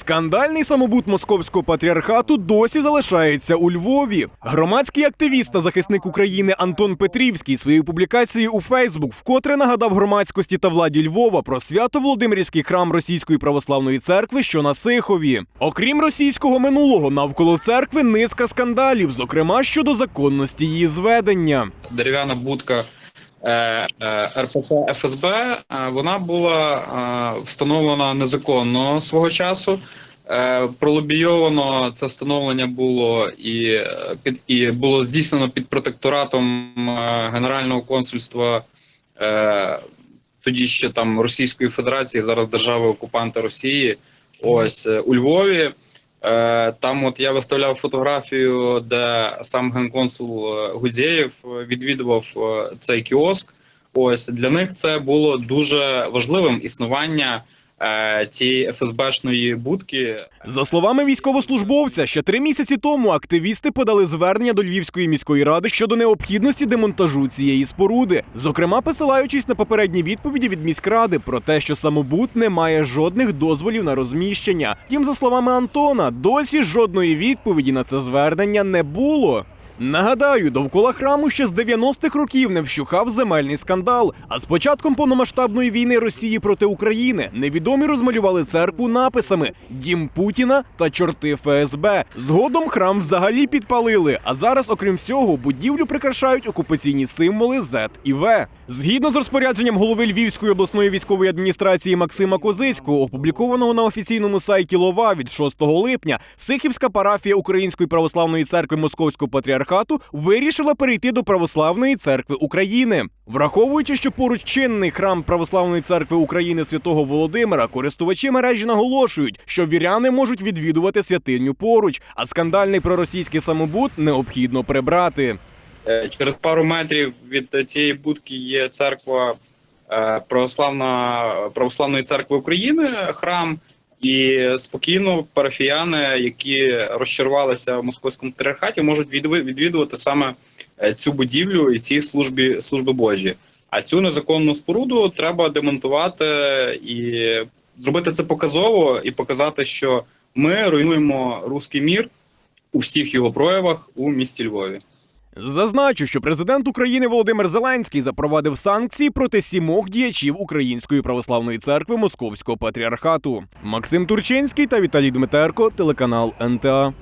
Скандальний самобут московського патріархату досі залишається у Львові. Громадський активіст та захисник України Антон Петрівський своєю публікацією у Фейсбук вкотре нагадав громадськості та владі Львова про свято Володимирівський храм Російської православної церкви, що на Сихові. Окрім російського минулого, навколо церкви низка скандалів, зокрема щодо законності її зведення. дерев'яна будка е, е, ФСБ, е, вона була встановлена незаконно свого часу. Пролобійовано це встановлення було і, під, і було здійснено під протекторатом Генерального консульства тоді ще там Російської Федерації, зараз держави окупанта Росії. Ось у Львові. Е, Там, от я виставляв фотографію, де сам генконсул Гудзеєв Гузєєв е, відвідував е, цей кіоск. Ось для них це було дуже важливим існування е, цієї ФСБшної будки. За словами військовослужбовця, ще три місяці тому активісти подали звернення до Львівської міської ради щодо необхідності демонтажу цієї споруди, зокрема посилаючись на попередні відповіді від міськради про те, що самобут не має жодних дозволів на розміщення. Тим, за словами Антона, досі жодної відповіді на це звернення не було. Нагадаю, довкола храму ще з 90-х років не вщухав земельний скандал. А з початком повномасштабної війни Росії проти України невідомі розмалювали церкву написами Дім Путіна та чорти ФСБ. Згодом храм взагалі підпалили. А зараз, окрім всього, будівлю прикрашають окупаційні символи Z і В. Згідно з розпорядженням голови Львівської обласної військової адміністрації Максима Козицького, опублікованого на офіційному сайті Лова від 6 липня, Сихівська парафія Української православної церкви Московського патріархату вирішила перейти до Православної церкви України. Враховуючи, що поруч чинний храм Православної церкви України святого Володимира, користувачі мережі наголошують, що віряни можуть відвідувати святиню поруч, а скандальний проросійський самобут необхідно прибрати. Е, Через пару метрів від цієї будки є церква е, православна православної церкви України, храм. І спокійно парафіяни, які розчарувалися в московському патріархаті, можуть відвідувати саме е, цю будівлю і ці служби служби Божі. А цю незаконну споруду треба демонтувати і зробити це показово і показати, що ми руйнуємо руський мір у всіх його проявах у місті Львові. Зазначу, що президент України Володимир Зеленський запровадив санкції проти сімох діячів Української православної церкви Московського патріархату. Максим Турчинський та Віталій Дмитерко, телеканал НТА.